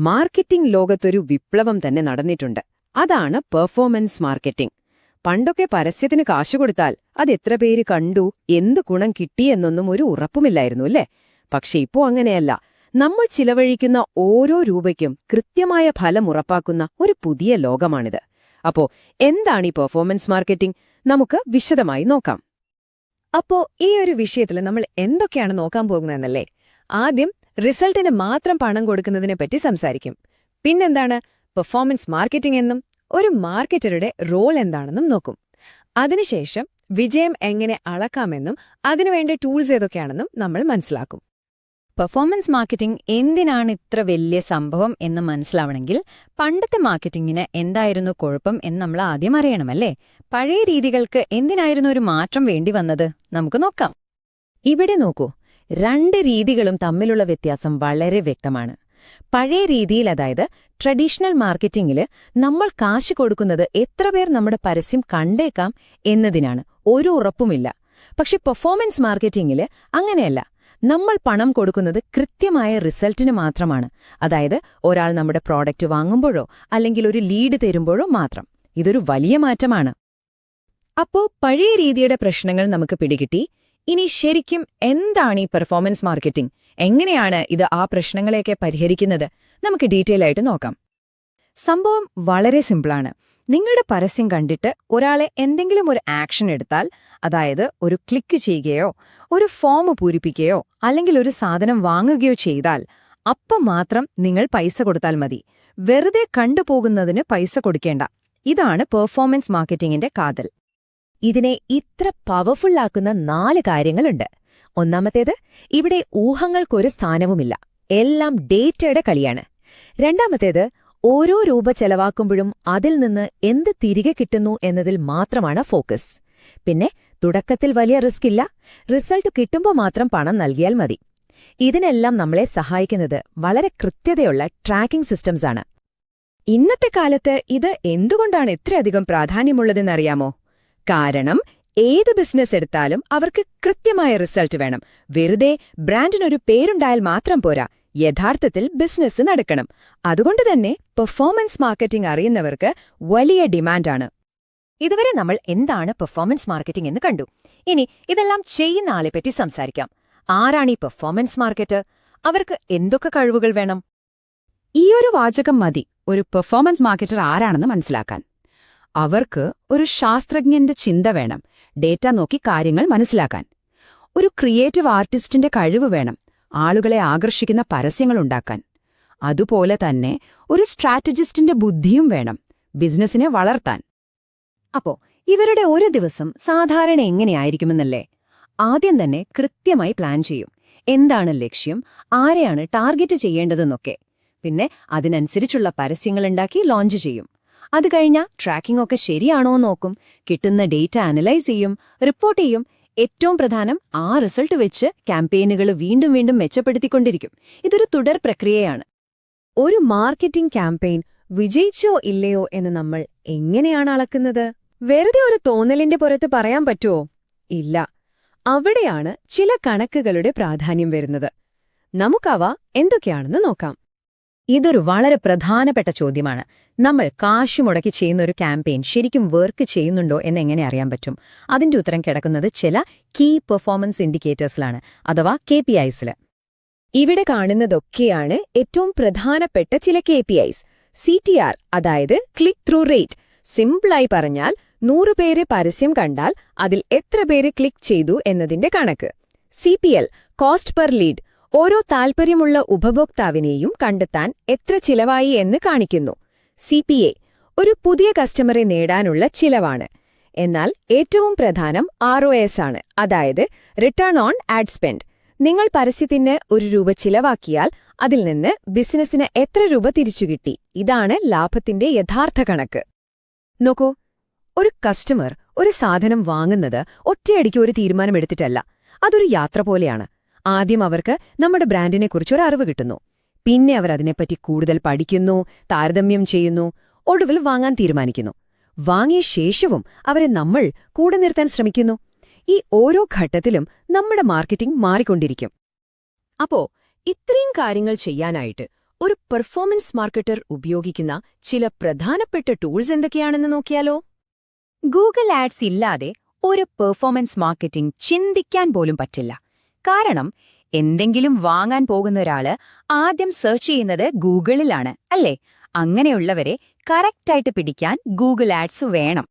Marketing ലോകത്തൊരു വിപ്ലവം തന്നെ നടന്നിട്ടുണ്ട്. അതാണ് പെർഫോമൻസ് മാർക്കറ്റിംഗ്. പണ്ടൊക്കെ പരസ്യത്തിന് കാശു കൊടുത്താൽ അത് എത്ര പേര് കണ്ടു എന്ത് ഗുണം കിട്ടിയെന്നൊന്നും ഒരു ഉറപ്പുമില്ലായിരുന്നു അല്ലേ? പക്ഷെ ഇപ്പോ അങ്ങനെയല്ല. നമ്മൾ ചിലവഴിക്കുന്ന ഓരോ രൂപയ്ക്കും കൃത്യമായ ഫലം ഉറപ്പാക്കുന്ന ഒരു പുതിയ ലോകമാണിത്. അപ്പോ എന്താണ് ഈ പെർഫോമൻസ് മാർക്കറ്റിംഗ്? നമുക്ക് വിശദമായി നോക്കാം. അപ്പോ ഈ ഒരു വിഷയത്തിൽ നമ്മൾ എന്തൊക്കെയാണ് നോക്കാൻ പോകുന്നതെന്നല്ലേ? ആദ്യം റിസൾട്ടിന് മാത്രം പണം കൊടുക്കുന്നതിനെ പറ്റി സംസാരിക്കും. പിന്നെന്താണ്? പെർഫോമൻസ് മാർക്കറ്റിംഗ് എന്നും ഒരു മാർക്കറ്ററുടെ റോൾ എന്താണെന്നും നോക്കും. അതിനുശേഷം വിജയം എങ്ങനെ അളക്കാമെന്നും അതിനുവേണ്ട ടൂൾസ് ഏതൊക്കെയാണെന്നും നമ്മൾ മനസ്സിലാക്കും. പെർഫോമൻസ് മാർക്കറ്റിംഗ് എന്തിനാണ് ഇത്ര വലിയ സംഭവം എന്ന് മനസ്സിലാവണമെങ്കിൽ പണ്ടത്തെ മാർക്കറ്റിംഗിന് എന്തായിരുന്നു കുഴപ്പം എന്ന് നമ്മൾ ആദ്യം അറിയണമല്ലേ? പഴയ രീതികൾക്ക് എന്തിനായിരുന്നു ഒരു മാറ്റം വേണ്ടി വന്നത്? നമുക്ക് നോക്കാം. ഇവിടെ നോക്കൂ. രണ്ട് രീതികളും തമ്മിലുള്ള വ്യത്യാസം വളരെ വ്യക്തമാണ്. പഴയ രീതിയിൽ അതായത് ട്രഡീഷണൽ മാർക്കറ്റിംഗിൽ നമ്മൾ കാശ് കൊടുക്കുന്നത് എത്ര പേർ നമ്മുടെ പരസ്യം കണ്ടേക്കാം എന്നതിനാണ്. ഒരു ഉറപ്പുമില്ല. പക്ഷെ പെർഫോമൻസ് മാർക്കറ്റിംഗിൽ അങ്ങനെയല്ല. നമ്മൾ പണം കൊടുക്കുന്നത് കൃത്യമായ റിസൾട്ടിന് മാത്രമാണ്. അതായത് ഒരാൾ നമ്മുടെ പ്രോഡക്റ്റ് വാങ്ങുമ്പോഴോ അല്ലെങ്കിൽ ഒരു ലീഡ് തരുമ്പോഴോ മാത്രം. ഇതൊരു വലിയ മാറ്റമാണ്. അപ്പോ പഴയ രീതിയുടെ പ്രശ്നങ്ങൾ നമുക്ക് പിടികിട്ടി. ഇനി ശരിക്കും എന്താണ് ഈ പെർഫോമൻസ് മാർക്കറ്റിംഗ് എങ്ങനെയാണ് ഇത് ആ പ്രശ്നങ്ങളെയൊക്കെ പരിഹരിക്കുന്നത്? നമുക്ക് ഡീറ്റെയിൽ ആയിട്ട് നോക്കാം. സംഭവം വളരെ സിമ്പിളാണ് നിങ്ങളുടെ പരസ്യം കണ്ടിട്ട് ഒരാളെ എന്തെങ്കിലും ഒരു ആക്ഷൻ എടുത്താൽ അതായത് ഒരു ക്ലിക്ക് ചെയ്യുകയോ ഒരു ഫോം പൂരിപ്പിക്കുകയോ അല്ലെങ്കിൽ ഒരു സാധനം വാങ്ങുകയോ ചെയ്താൽ അപ്പം മാത്രം നിങ്ങൾ പൈസ കൊടുത്താൽ മതി. വെറുതെ കണ്ടുപോകുന്നതിന് പൈസ കൊടുക്കേണ്ട. ഇതാണ് പെർഫോമൻസ് മാർക്കറ്റിംഗിന്റെ കാതൽ. ഇതിനെ ഇത്ര പവർഫുള്ളാക്കുന്ന നാല് കാര്യങ്ങളുണ്ട്. ഒന്നാമത്തേത് ഇവിടെ ഊഹങ്ങൾക്കൊരു സ്ഥാനവുമില്ല. എല്ലാം ഡേറ്റയുടെ കളിയാണ്. രണ്ടാമത്തേത് ഓരോ രൂപ ചെലവാക്കുമ്പോഴും അതിൽ നിന്ന് എന്ത് തിരികെ കിട്ടുന്നു എന്നതിൽ മാത്രമാണ് ഫോക്കസ് പിന്നെ തുടക്കത്തിൽ വലിയ റിസ്ക് ഇല്ല. റിസൾട്ട് കിട്ടുമ്പോൾ മാത്രം പണം നൽകിയാൽ മതി. ഇതിനെല്ലാം നമ്മളെ സഹായിക്കുന്നത് വളരെ കൃത്യതയുള്ള ട്രാക്കിംഗ് സിസ്റ്റംസാണ് ഇന്നത്തെ കാലത്ത് ഇത് എന്തുകൊണ്ടാണ് ഇത്രയധികം പ്രാധാന്യമുള്ളതെന്നറിയാമോ? കാരണം ഏത് ബിസിനസ് എടുത്താലും അവർക്ക് കൃത്യമായ റിസൾട്ട് വേണം. വെറുതെ ബ്രാൻഡിനൊരു പേരുണ്ടായാൽ മാത്രം പോരാ. യഥാർത്ഥത്തിൽ ബിസിനസ് നടക്കണം. അതുകൊണ്ട് തന്നെ പെർഫോമൻസ് മാർക്കറ്റിംഗ് അറിയുന്നവർക്ക് വലിയ ഡിമാൻഡാണ്. ഇതുവരെ നമ്മൾ എന്താണ് പെർഫോമൻസ് മാർക്കറ്റിംഗ് എന്ന് കണ്ടു. ഇനി ഇതെല്ലാം ചെയ്യുന്ന ആളെപ്പറ്റി സംസാരിക്കാം. ആരാണ് ഈ പെർഫോമൻസ് മാർക്കറ്റ്? അവർക്ക് എന്തൊക്കെ കഴിവുകൾ വേണം? ഈയൊരു വാചകം മതി. ഒരു പെർഫോമൻസ് മാർക്കറ്റർ ആരാണെന്ന് മനസ്സിലാക്കാൻ. അവർക്ക് ഒരു ശാസ്ത്രജ്ഞന്റെ ചിന്ത വേണം ഡേറ്റ നോക്കി കാര്യങ്ങൾ മനസ്സിലാക്കാൻ. ഒരു ക്രിയേറ്റീവ് ആർട്ടിസ്റ്റിന്റെ കഴിവ് വേണം ആളുകളെ ആകർഷിക്കുന്ന പരസ്യങ്ങൾ ഉണ്ടാക്കാൻ. അതുപോലെ തന്നെ ഒരു സ്ട്രാറ്റജിസ്റ്റിന്റെ ബുദ്ധിയും വേണം ബിസിനസ്സിനെ വളർത്താൻ. അപ്പോ ഇവരുടെ ഒരു ദിവസം സാധാരണ എങ്ങനെയായിരിക്കുമെന്നല്ലേ? ആദ്യം തന്നെ കൃത്യമായി പ്ലാൻ ചെയ്യും. എന്താണ് ലക്ഷ്യം? ആരെയാണ് ടാർഗറ്റ് ചെയ്യേണ്ടതെന്നൊക്കെ. പിന്നെ അതിനനുസരിച്ചുള്ള പരസ്യങ്ങളുണ്ടാക്കി ലോഞ്ച് ചെയ്യും. അത് കഴിഞ്ഞാൽ ട്രാക്കിംഗ് ഒക്കെ ശരിയാണോ നോക്കും. കിട്ടുന്ന ഡേറ്റ അനലൈസ് ചെയ്യും റിപ്പോർട്ട് ചെയ്യും. ഏറ്റവും പ്രധാനം ആ റിസൾട്ട് വെച്ച് ക്യാമ്പയിനുകൾ വീണ്ടും വീണ്ടും മെച്ചപ്പെടുത്തിക്കൊണ്ടിരിക്കും. ഇതൊരു തുടർ പ്രക്രിയയാണ്. ഒരു മാർക്കറ്റിംഗ് ക്യാമ്പയിൻ വിജയിച്ചോ ഇല്ലയോ എന്ന് നമ്മൾ എങ്ങനെയാണ് അളക്കുന്നത്? വെറുതെ ഒരു തോന്നലിന്റെ പുറത്ത് പറയാൻ പറ്റുമോ ഇല്ല. അവിടെയാണ് ചില കണക്കുകളുടെ പ്രാധാന്യം വരുന്നത്. നമുക്കവ എന്തൊക്കെയാണെന്ന് നോക്കാം. ഇതൊരു വളരെ പ്രധാനപ്പെട്ട ചോദ്യമാണ്. നമ്മൾ കാശ് മുടക്കി ചെയ്യുന്ന ഒരു ക്യാമ്പയിൻ ശരിക്കും വർക്ക് ചെയ്യുന്നുണ്ടോ എന്ന് എങ്ങനെ അറിയാൻ പറ്റും? അതിന്റെ ഉത്തരം കിടക്കുന്നത് ചില കീ പെർഫോമൻസ് ഇൻഡിക്കേറ്റേഴ്സിലാണ് അഥവാ കെ പി ഐസിൽ ഇവിടെ കാണുന്നതൊക്കെയാണ് ഏറ്റവും പ്രധാനപ്പെട്ട ചില K P Is C T R അതായത് ക്ലിക്ക് ത്രൂ റേറ്റ് സിംപിളായി പറഞ്ഞാൽ നൂറ് പേര് പരസ്യം കണ്ടാൽ അതിൽ എത്ര പേര് ക്ലിക്ക് ചെയ്തു എന്നതിന്റെ കണക്ക്. C P L cost per lead ഓരോ താൽപ്പര്യമുള്ള ഉപഭോക്താവിനെയും കണ്ടെത്താൻ എത്ര ചിലവായി എന്ന് കാണിക്കുന്നു. സി ഒരു പുതിയ കസ്റ്റമറെ നേടാനുള്ള ചിലവാണ്. എന്നാൽ ഏറ്റവും പ്രധാനം ആർ ആണ്. അതായത് റിട്ടേൺ ഓൺ ആഡ് സ്പെൻഡ് നിങ്ങൾ പരസ്യത്തിന് ഒരു രൂപ ചിലവാക്കിയാൽ അതിൽ നിന്ന് ബിസിനസ്സിന് എത്ര രൂപ തിരിച്ചുകിട്ടി ഇതാണ് ലാഭത്തിന്റെ യഥാർത്ഥ കണക്ക്. നോക്കൂ ഒരു കസ്റ്റമർ ഒരു സാധനം വാങ്ങുന്നത് ഒറ്റയടിക്ക് ഒരു തീരുമാനമെടുത്തിട്ടല്ല അതൊരു യാത്ര പോലെയാണ്. ആദ്യം അവർക്ക് നമ്മുടെ ബ്രാൻഡിനെക്കുറിച്ച് ഒരു അറിവ് കിട്ടുന്നു. പിന്നെ അവർ അതിനെപ്പറ്റി കൂടുതൽ പഠിക്കുന്നു താരതമ്യം ചെയ്യുന്നു ഒടുവിൽ വാങ്ങാൻ തീരുമാനിക്കുന്നു. വാങ്ങിയ ശേഷവും അവരെ നമ്മൾ കൂടെ നിർത്താൻ ശ്രമിക്കുന്നു. ഈ ഓരോ ഘട്ടത്തിലും നമ്മുടെ മാർക്കറ്റിംഗ് മാറിക്കൊണ്ടിരിക്കും. അപ്പോ ഇത്രയും കാര്യങ്ങൾ ചെയ്യാനായിട്ട് ഒരു പെർഫോമൻസ് മാർക്കറ്റർ ഉപയോഗിക്കുന്ന ചില പ്രധാനപ്പെട്ട ടൂൾസ് എന്തൊക്കെയാണെന്ന് നോക്കിയാലോ? ഗൂഗിൾ ആഡ്സ് ഇല്ലാതെ ഒരു പെർഫോമൻസ് മാർക്കറ്റിംഗ് ചിന്തിക്കാൻ പോലും പറ്റില്ല. കാരണം എന്തെങ്കിലും വാങ്ങാൻ പോകുന്ന ഒരാൾ ആദ്യം സെർച്ച് ചെയ്യുന്നത് ഗൂഗിളിലാണ് അല്ലേ? അങ്ങനെയുള്ളവരെ കറക്റ്റായിട്ട് പിടിക്കാൻ ഗൂഗിൾ ആഡ്സ് വേണം.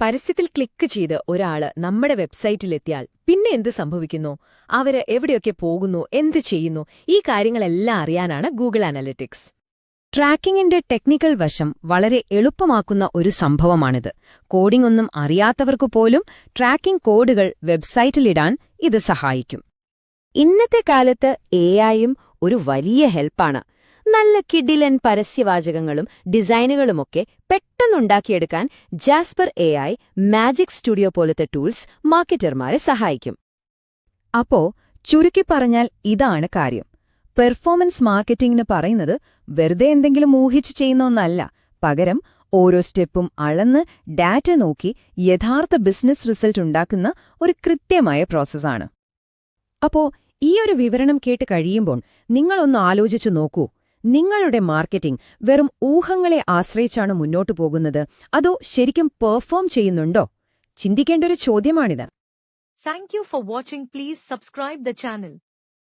പരസ്യത്തിൽ ക്ലിക്ക് ചെയ്ത് ഒരാൾ നമ്മുടെ വെബ്സൈറ്റിലെത്തിയാൽ പിന്നെ എന്ത് സംഭവിക്കുന്നു? അവർ എവിടെയൊക്കെ പോകുന്നു? എന്ത് ചെയ്യുന്നു? ഈ കാര്യങ്ങളെല്ലാം അറിയാനാണ് ഗൂഗിൾ അനലിറ്റിക്സ്. ട്രാക്കിംഗിന്റെ ടെക്നിക്കൽ വശം വളരെ എളുപ്പമാക്കുന്ന ഒരു സംഭവമാണിത്. കോഡിംഗ് ഒന്നും അറിയാത്തവർക്കു പോലും ട്രാക്കിംഗ് കോഡുകൾ വെബ്സൈറ്റിലിടാൻ ഇത് സഹായിക്കും. ഇന്നത്തെ കാലത്ത് എ ഐയും ഒരു വലിയ ഹെൽപ്പാണ്. നല്ല കിഡിലൻ പരസ്യവാചകങ്ങളും ഡിസൈനുകളുമൊക്കെ പെട്ടെന്നുണ്ടാക്കിയെടുക്കാൻ Jasper A I magic studio പോലത്തെ ടൂൾസ് മാർക്കറ്റർമാരെ സഹായിക്കും. അപ്പോ ചുരുക്കി പറഞ്ഞാൽ ഇതാണ് കാര്യം. പെർഫോമൻസ് മാർക്കറ്റിംഗിന് പറയുന്നത് വെറുതെ എന്തെങ്കിലും ഊഹിച്ച് ചെയ്യുന്ന ഒന്നല്ല. പകരം ഓരോ സ്റ്റെപ്പും അളന്ന് ഡാറ്റ നോക്കി യഥാർത്ഥ ബിസിനസ് റിസൾട്ട് ഉണ്ടാക്കുന്ന ഒരു കൃത്യമായ പ്രോസസ്സാണ്. അപ്പോ ഈ ഒരു വിവരണം കേട്ട് കഴിയുമ്പോൾ നിങ്ങളൊന്ന് ആലോചിച്ചു നോക്കൂ. നിങ്ങളുടെ മാർക്കറ്റിംഗ് വെറും ഊഹങ്ങളെ ആശ്രയിച്ചാണ് മുന്നോട്ടു പോകുന്നത് അതോ ശരിക്കും പെർഫോം ചെയ്യുന്നുണ്ടോ? ചിന്തിക്കേണ്ട ഒരു ചോദ്യമാണിത്. Thank you for watching Please subscribe the channel.